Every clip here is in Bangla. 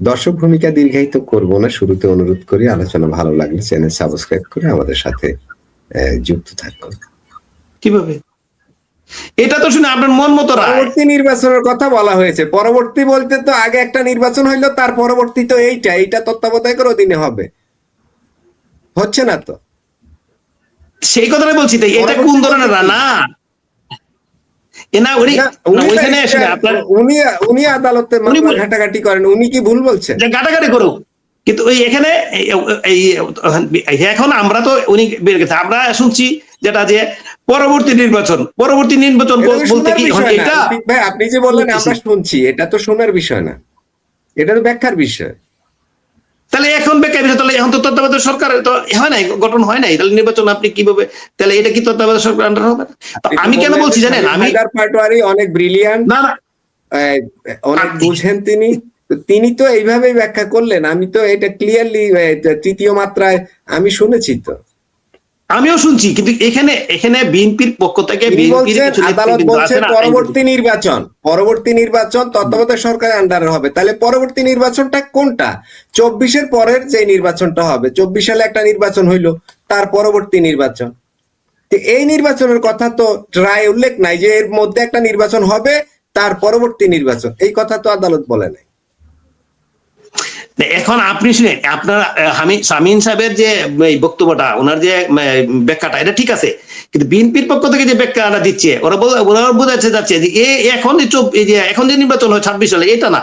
দর্শক ভূমিকা দীর্ঘায়িত করব না শুরুতে অনুরোধ করি আলোচনা ভালো লাগলে চ্যানেল সাবস্ক্রাইব করে আমাদের সাথে যুক্ত থাকুন। কীভাবে? এটা তো শুনে আপনার মন মতো পরবর্তী নির্বাচনের কথা বলা হয়েছে। পরবর্তী বলতে তো আগে একটা নির্বাচন হইল তার পরবর্তী তো এইটা এইটা তত্ত্বাবধায়কের অধীনে হবে। হচ্ছে না তো? সেই কথাটাই বলছি তো এটা কোন ধরনের না না উনি ওইখানে তো- আপনার উনি উনি আদালতে ঘাটাঘাটি করেন উনি কি ভুল বলছেন? করুক। কিন্তু ওই এখানে এখন আমরা তো উনি বের গেছে আমরা শুনছি যেটা যে পরবর্তী নির্বাচন পরবর্তী নির্বাচন বলতে কি এটা? ভাই আপনি যে বললেন আমরা শুনছি এটা তো শোনার বিষয় না। এটা তো ব্যাখ্যার বিষয়। তাহলে এখন বেকার বিষয় তাহলে এখন তো তত্ত্বাবধায়ক সরকার তো হয় নাই গঠন হয় নাই। তাহলে নির্বাচন আপনি কীভাবে তাহলে এটা কি তত্ত্বাবধায়ক সরকার আন্ডার হবে? তো আমি কেন বলছি জানেন আমি পাটোয়ারি অনেক ব্রিলিয়ান্ট না না। অনেক বুঝেন তিনি। তিনি তো এইভাবেই ব্যাখ্যা করলেন আমি তো এটা ক্লিয়ারলি তৃতীয় মাত্রায় আমি শুনেছি তো। আমিও শুনছি কিন্তু এখানে এখানে বিএনপির পক্ষ থেকে আদালত বলছে পরবর্তী নির্বাচন পরবর্তী নির্বাচন তত্ত্বাবধায়ক সরকারের আন্ডারে হবে। তাহলে পরবর্তী নির্বাচনটা কোনটা? চব্বিশের পরের যে নির্বাচনটা হবে চব্বিশ সালে একটা নির্বাচন হইল তার পরবর্তী নির্বাচন। এই নির্বাচনের কথা তো রায় উল্লেখ নাই যে এর মধ্যে একটা নির্বাচন হবে তার পরবর্তী নির্বাচন। এই কথা তো আদালত বলে নাই। এখন আপনি শুনেন আপনার হামি- শামীম সাহেবের যে বক্তব্যটা ওনার যে ব্যাখ্যাটা এটা ঠিক আছে। কিন্তু বিএনপির পক্ষ থেকে যে ব্যাখ্যাটা দিচ্ছে ওরা ওরা বোঝাচ্ছে যাচ্ছে যে এখন যে এই যে এখন যে নির্বাচন হয় ছাব্বিশ সালে এটা না।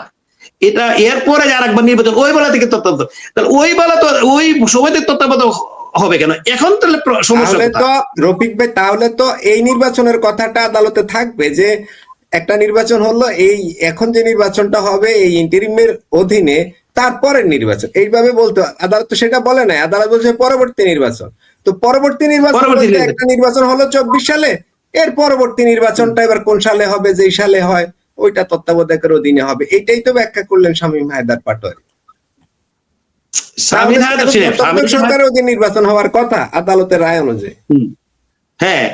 এটা এরপরে যে আরেকবার নির্বাচন ওই বেলা থেকে তত্ত্বাবধায়ক। তাহলে ওই বেলা তো ওই সময় থেকে তত্ত্বাবধায়ক হবে কেন? এখন তাহলে সমস্যা তো রফিক ভাই তাহলে তো এই নির্বাচনের কথাটা আদালতে থাকবে যে একটা নির্বাচন হলো এই এখন যে নির্বাচনটা হবে এই ইন্টারিমের অধীনে তারপরের নির্বাচন। এইভাবে বলতো আদালত তো সেটা বলে নাই। আদালত বলছে পরবর্তী নির্বাচন। তো পরবর্তী নির্বাচন। একটা নির্বাচন হলো চব্বিশ সালে। এর পরবর্তী নির্বাচনটা এবার কোন সালে হবে যেই সালে হয় ওইটা তত্ত্বাবধায়কের অধীনে হবে। এটাই তো ব্যাখ্যা করলেন শামীম হায়দার পাটোয়ারি। সরকারের অধীনে নির্বাচন হওয়ার কথা আদালতের রায় অনুযায়ী। হ্যাঁ।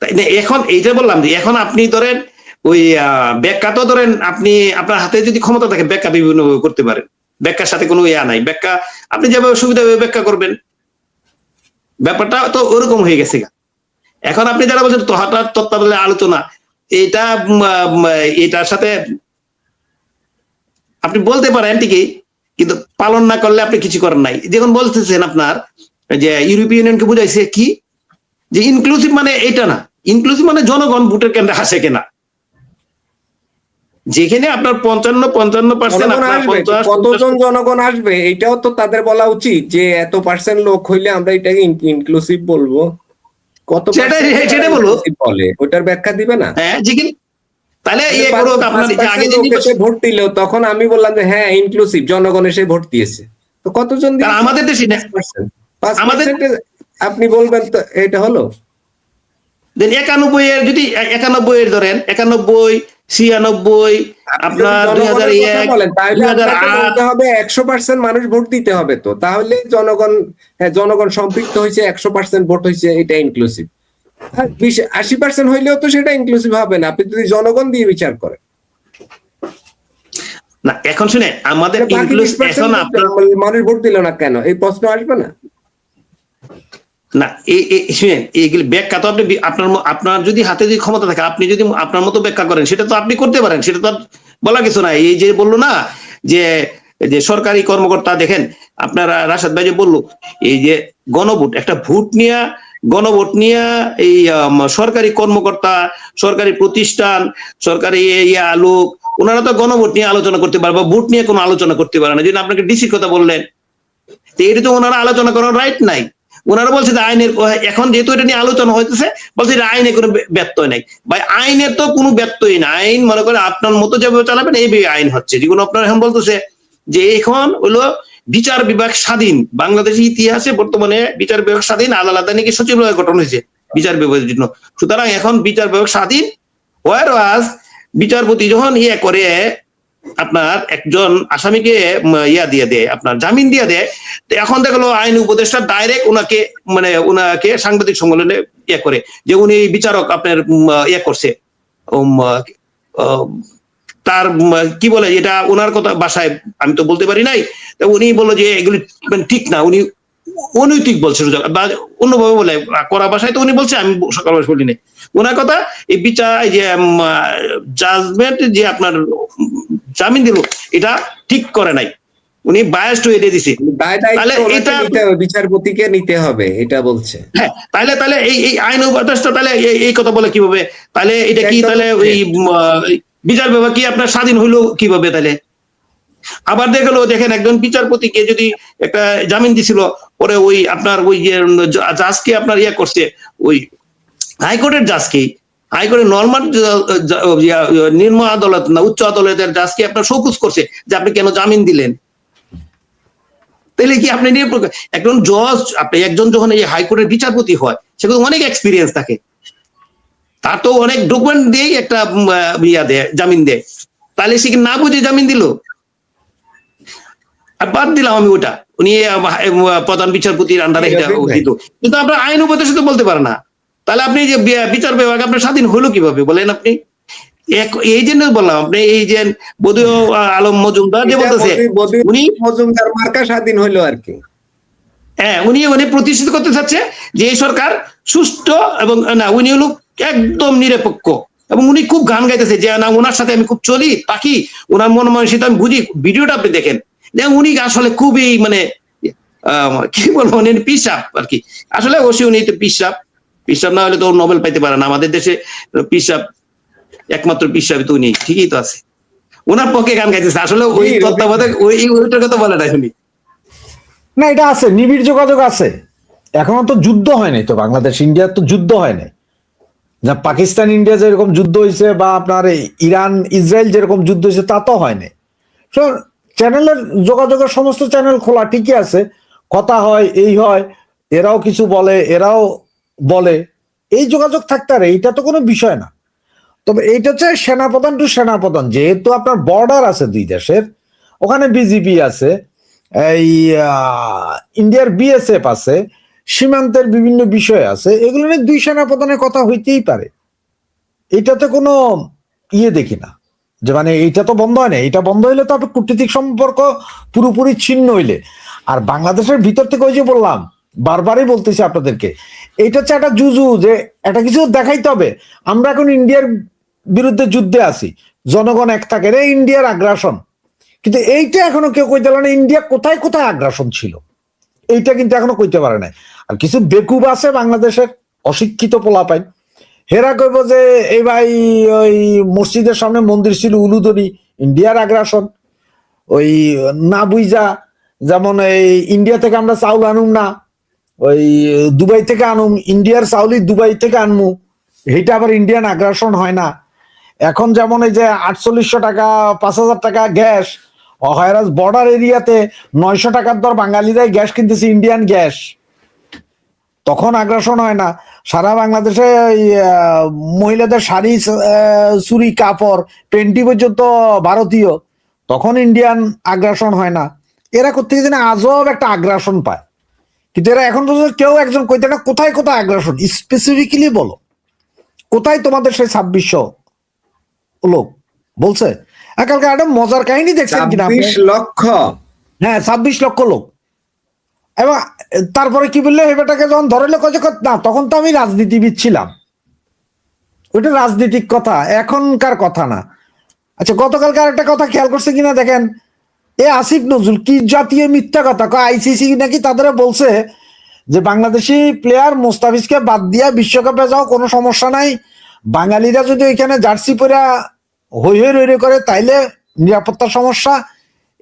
তাই না, এখন এইটা বললাম যে এখন আপনি ধরেন ওই ব্যাখ্যা তো ধরেন আপনি আপনার হাতে যদি ক্ষমতা থাকে ব্যাখ্যা বিভিন্ন করতে পারেন। ব্যাখ্যার সাথে কোনো ইয়া নাই। ব্যাখ্যা আপনি যেভাবে সুবিধা ব্যাখ্যা করবেন। ব্যাপারটা তো ওরকম হয়ে গেছে এখন আপনি যারা বলছেন হঠাৎ তত্ত্বাবধানে আলোচনা, এটা এটার সাথে আপনি বলতে পারেন ঠিকই, কিন্তু পালন না করলে আপনি কিছু করেন নাই। যেমন বলতেছেন আপনার যে ইউরোপীয় ইউনিয়নকে বুঝাইছে কি? যে ইনক্লুসিভ মানে এটা না। ইনক্লুসিভ মানে জনগণ ভোটের কেন্দ্রে আসে কিনা। যেখানে আপনার পঞ্চান্ন পঞ্চান্ন পার্সেন্ট কতজন জনগণ আসবে এটাও তো তাদের বলা উচিত যে এত পার্সেন্ট লোক হইলে আমরা এটাকে ইনক্লুসিভ বলব। কত percent বলব। বলে? ওটার ব্যাখ্যা দিবে না? হ্যাঁ যেখানে তাহলে ইয়ে আপনার আগে যে ভোট দিল তখন আমি বললাম যে হ্যাঁ ইনক্লুসিভ জনগণ এসে ভোট দিয়েছে। তো কতজন? আমাদের দেশে আমাদের- আপনি বলবেন তো এটা হলো? দেন একানব্বই এর যদি একানব্বই এর ধরেন একানব্বই ছিয়ানব্বই আপনার দুই হাজার এক বলেন, দুই হাজার আট। হবে একশো পার্সেন্ট মানুষ ভোট দিতে হবে তো। তাহলে জনগণ হ্যাঁ জনগণ সম্পৃক্ত হয়েছে একশো পার্সেন্ট ভোট হয়েছে এটা ইনক্লুসিভ আশি পার্সেন্ট হইলেও তো সেটা ইনক্লুসিভ হবে না। আপনি যদি জনগণ দিয়ে বিচার করেন। না এখন শুনে আমাদের বাকি ইনক্লুস 20% এখন আপনার মানুষ ভোট দিল না কেন? এই প্রশ্ন আসবে না? না শুনেন এইগুলি ব্যাখ্যা তো আপনি আপনার আপনার যদি হাতে যদি ক্ষমতা থাকে, আপনি যদি আপনার মতো ব্যাখ্যা করেন, সেটা তো আপনি করতে পারেন, সেটা তো বলা কিছু না এই যে বলল না, যে যে সরকারি কর্মকর্তা, দেখেন, আপনারা, রাশাদ ভাই যে বলল, এই যে গণভোট, একটা ভোট নিয়ে, গণভোট নিয়ে এই সরকারি কর্মকর্তা, সরকারি প্রতিষ্ঠান, সরকারি ইয়া, লোক, ওনারা তো গণভোট নিয়ে আলোচনা করতে পারে বা ভোট নিয়ে কোনো আলোচনা করতে পারে না। যদি আপনাকে ডিসির কথা বললেন, তো এটা তো ওনারা আলোচনা করার রাইট নাই। ওনারা বলছে যে আইনের এখন যেহেতু এটা নিয়ে আলোচনা হইতেছে, বলছে যে আইনে কোনো ব্যত্যয় নাই। ভাই, আইনের তো কোনো ব্যত্যয় নাই আইন মনে করে আপনার মতো যেভাবে চালাবেন, এই আইন হচ্ছে। যেগুলো আপনার এখন বলতেছে যে এখন হলো বিচার বিভাগ স্বাধীন। বাংলাদেশের ইতিহাসে বর্তমানে বিচার বিভাগ স্বাধীন আলাদা নাকি সচিবালয় গঠন হয়েছে বিচার বিভাগের জন্য। সুতরাং এখন বিচার বিভাগ স্বাধীন ওয়ার ওয়াজ বিচারপতি যখন ইয়ে করে আপনার একজন আসামিকে ইয়া দিয়ে দেয়, আপনার জামিন দিয়ে দেয়। এখন দেখল আইন উপদেষ্টা ডাইরেক্ট ওনাকে মানে ওনাকে সাংবাদিক সম্মেলনে ইয়ে করে, যে উনি বিচারক আপনার ইয়ে করছে। তার কি বলে, এটা ওনার কথা বাসায় আমি তো বলতে পারি নাই। উনি বলল যে এগুলি মানে ঠিক না, উনি অনৈতিক বলছে বা অন্যভাবে বলে, করা বাসায় তো উনি বলছে, আমি সকাল বয়স বলিনি। ওনার কথা, এই বিচার যে জাজমেন্ট যে আপনার জামিন দিল এটা ঠিক করে নাই। উনি বায়াস্ট হয়ে দিয়ে দিছে। তাহলে এটা- বিচারপতিকে নিতে হবে এটা বলছে। হ্যাঁ তাহলে তাহলে এই এই আইন উপদেষ্টা তাহলে এই- কথা বলে কীভাবে? তাহলে এটা কি তাহলে ওই বিচার বিভাগ কি আপনার স্বাধীন হইল কীভাবে তাহলে? আবার দেখল দেখেন একজন বিচারপতিকে যদি একটা জামিন দিছিল পরে ওই আপনার ওই যে জাজকে আপনার ইয়ে করছে ওই হাইকোর্টের জাজকে হাইকোর্টের নর্মাল নিম্ন আদালত না উচ্চ আদালতের জাজকে আপনার শোকুজ করছে যে আপনি কেন জামিন দিলেন? তাহলে কি আপনি একজন জজ আপনি একজন যখন এই হাইকোর্টের বিচারপতি হয় সে কিন্তু অনেক এক্সপিরিয়েন্স থাকে। তার তো অনেক ডকুমেন্ট দিয়েই একটা ইয়া দেয় জামিন দেয়। তাহলে সে কি না বুঝে জামিন দিল? আর বাদ দিলাম আমি ওটা। উনি প্রধান বিচারপতির আন্ডারে এটা দিত কিন্তু আপনার আইন উপদেশ তো বলতে পারে না। তাহলে আপনি যে বিচার বিভাগ আপনার স্বাধীন হলো কীভাবে? বলেন আপনি। এই জন্য বললাম আপনি এই যে বদু আলম মজুমদার যে বলতেছে উনি মজুমদার মার্কা স্বাধীন হইল আর কি। হ্যাঁ উনি উনি প্রতিষ্ঠিত করতে চাচ্ছে যে এই সরকার সুষ্ঠু এবং না উনি হলো একদম নিরপেক্ষ। এবং উনি খুব গান গাইতেছে যে না ওনার সাথে আমি খুব চলি তাকি ওনার মন মানসিকতা আমি বুঝি। ভিডিওটা আপনি দেখেন। যে উনি আসলে খুবই মানে আহ, কি বলব উনি পিসাব আর কি। আসলে অবশ্যই উনি তো পিসাব। পিসাব না হলে তো নোবেল পাইতে পারে না। আমাদের দেশে পিসাব একমাত্র পিসাব তো উনি। ঠিকই তো আছে। ওনার পক্ষে গান গাইতেছে। আসলে ওই তত্ত্বাবধায়ক ওই ওইটার কথা বলে না উনি। না এটা আছে। নিবিড় যোগাযোগ আছে। এখনও তো যুদ্ধ হয়নি তো। বাংলাদেশ ইন্ডিয়ার তো যুদ্ধ হয়নি না পাকিস্তান ইন্ডিয়া যেরকম যুদ্ধ হয়েছে বা আপনার ইরান ইসরায়েল যেরকম যুদ্ধ হয়েছে তা তো হয়নি তো চ্যানেলের যোগাযোগের সমস্ত চ্যানেল খোলা ঠিকই আছে। কথা হয় এই হয় এরাও কিছু বলে এরাও বলে, এই যোগাযোগ থাকতে পারে এইটা তো কোনো বিষয় না। তবে এইটা হচ্ছে সেনাপ্রধান টু সেনাপ্রধান, যেহেতু আপনার বর্ডার আছে দুই দেশের, ওখানে বিজেপি আছে, এই ইন্ডিয়ার বিএসএফ আছে, সীমান্তের বিভিন্ন বিষয় আছে, এগুলো নিয়ে দুই সেনাপ্রধানের কথা হইতেই পারে। এটাতে কোনো ইয়ে দেখি না। যে মানে এইটা তো বন্ধ হয় না এটা বন্ধ হইলে তো আপনার কূটনীতিক সম্পর্ক পুরোপুরি ছিন্ন হইলে। আর বাংলাদেশের ভিতর থেকে ওই যে বললাম, বারবারই বলতেছি আপনাদেরকে এটা হচ্ছে একটা জুজু যে একটা কিছু দেখাইতে হবে। আমরা এখন ইন্ডিয়ার বিরুদ্ধে যুদ্ধে আছি। জনগণ এক থাকে রে ইন্ডিয়ার আগ্রাসন। কিন্তু এইটা এখনও কেউ কইতে পারে না, ইন্ডিয়া কোথায় কোথায় আগ্রাসন ছিল? এইটা কিন্তু এখনও কইতে পারে নাই। আর কিছু বেকুব আছে বাংলাদেশের অশিক্ষিত পোলাপাইন। হেরা কইব যে, এই ভাই ওই মসজিদের সামনে মন্দির ছিল উলুদরি ইন্ডিয়ার আগ্রাসন। ওই না বুইজা, যেমন এই ইন্ডিয়া থেকে আমরা চাউল আনুম না। ওই দুবাই থেকে আনুম, ইন্ডিয়ার চাউলই দুবাই থেকে আনমু। এটা আবার ইন্ডিয়ান আগ্রাসন হয় না। এখন যেমন এই যে আটচল্লিশশো টাকা, পাঁচ হাজার টাকা গ্যাস হয়রাজ বর্ডার এরিয়াতে নয়শো টাকার দর বাঙালিরাই গ্যাস কিনতেছে ইন্ডিয়ান গ্যাস। তখন আগ্রাসন হয় না। সারা বাংলাদেশে মহিলাদের শাড়ি চুরি কাপড় পেন্টি পর্যন্ত ভারতীয়। তখন ইন্ডিয়ান আগ্রাসন হয় না। এরা কোথেকে যেন আজব একটা আগ্রাসন পায়। কিন্তু এরা এখন পর্যন্ত কেউ একজন কইতে না কোথায় কোথায় আগ্রাসন? স্পেসিফিক্যালি বলো। কোথায় তোমাদের সেই ছাব্বিশশো লোক? বলছে? একালকে একটা মজার কাহিনী দেখছেন কিনা লক্ষ। হ্যাঁ ছাব্বিশ লক্ষ লোক। এবং তারপরে কি বললে? এবারটাকে যখন ধরলে কয়ে যে, না তখন তো আমি রাজনীতিবিদ ছিলাম। ওইটা রাজনীতিক কথা এখনকার কথা না। আচ্ছা গতকালকে একটা কথা খেয়াল করছে কিনা দেখেন? এ আসিফ নজরুল, কি জাতীয় মিথ্যা কথা? আইসিসি নাকি তাদের বলছে যে বাংলাদেশি প্লেয়ার মোস্তাফিজকে বাদ দিয়া বিশ্বকাপে যাও, কোনো সমস্যা নাই। বাঙালিরা যদি ওইখানে জার্সি পরে হই হই রই করে, তাইলে নিরাপত্তার সমস্যা।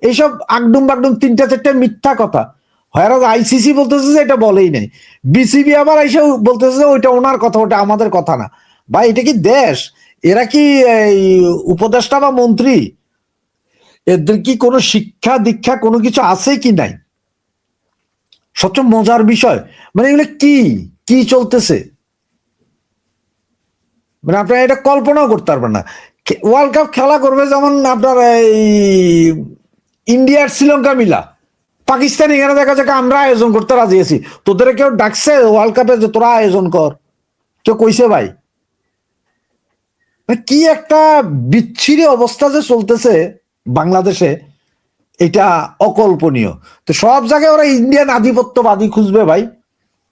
এইসব আগডুম বাগডুম তিনটা চারটে মিথ্যা কথা। হয়রাজ আইসিসি বলতেছে যে এটা বলেই নাই। বিসিবি আবার এসে বলতেছে যে ওইটা ওনার কথা, ওটা আমাদের কথা না। ভাই, এটা কি দেশ? এরা কি উপদেষ্টা বা মন্ত্রী? এদের কি কোনো শিক্ষা, দীক্ষা, কোনো কিছু আছে কি নাই? সবচেয়ে মজার বিষয় মানে এগুলো কি কি চলতেছে? মানে আপনারা এটা কল্পনাও করতে পারবেন না। ওয়ার্ল্ড কাপ খেলা করবে যেমন আপনার এই ইন্ডিয়ার শ্রীলঙ্কা মিলা। পাকিস্তান এখানে দেখা যাক আমরা আয়োজন করতে রাজি আছি। তোদের কেউ ডাকছে ওয়ার্ল্ড কাপে যে তোরা আয়োজন কর। কেউ কইছে ভাই। মানে কি একটা বিচ্ছিরি অবস্থা যে চলতেছে। বাংলাদেশে এটা অকল্পনীয়। তো সব জায়গায় ওরা ইন্ডিয়ান আধিপত্যবাদী খুঁজবে ভাই।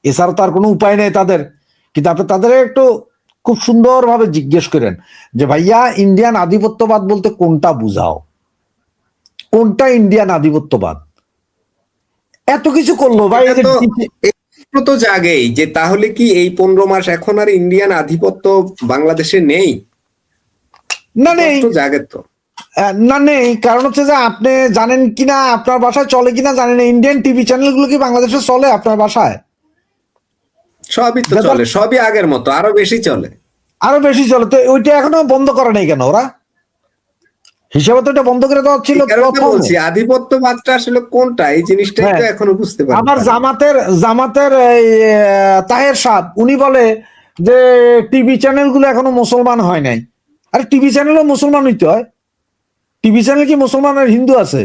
এছাড়া তো আর কোনো উপায় নেই তাদের। কিন্তু আপনি তাদের একটু খুব সুন্দরভাবে জিজ্ঞেস করেন যে ভাইয়া ইন্ডিয়ান আধিপত্যবাদ বলতে কোনটা বুঝাও? কোনটা ইন্ডিয়ান আধিপত্যবাদ? এত কিছু করল ভাই। তো- জাগেই যে তাহলে কি এই পনেরো মাস এখন আর ইন্ডিয়ান আধিপত্য বাংলাদেশে নেই? না নেই। জাগে তো। না নেই। কারণ হচ্ছে যে আপনি জানেন কিনা আপনার বাসায় চলে কিনা জানেন ইন্ডিয়ান টিভি চ্যানেলগুলো কি বাংলাদেশে চলে আপনার বাসায়? সবই তো চলে সবই আগের মতো আরও বেশি চলে। আরও বেশি চলে। তো ওইটা এখনও বন্ধ করে নাই কেন ওরা? হিসাবে তো এটা বন্ধ করে দেওয়া ছিল কারণে তো প্রথম। আসলে কোনটা এই জিনিসটাই তো হ্যাঁ। এখনও বুঝতে পারি আবার জামাতের জামাতের এই, তাহের সাহ উনি বলে যে টিভি চ্যানেলগুলো এখনও মুসলমান হয় নাই। আরে টিভি চ্যানেলও মুসলমান হইতে হয়। টিভি চ্যানেল কি মুসলমান আর হিন্দু আছে?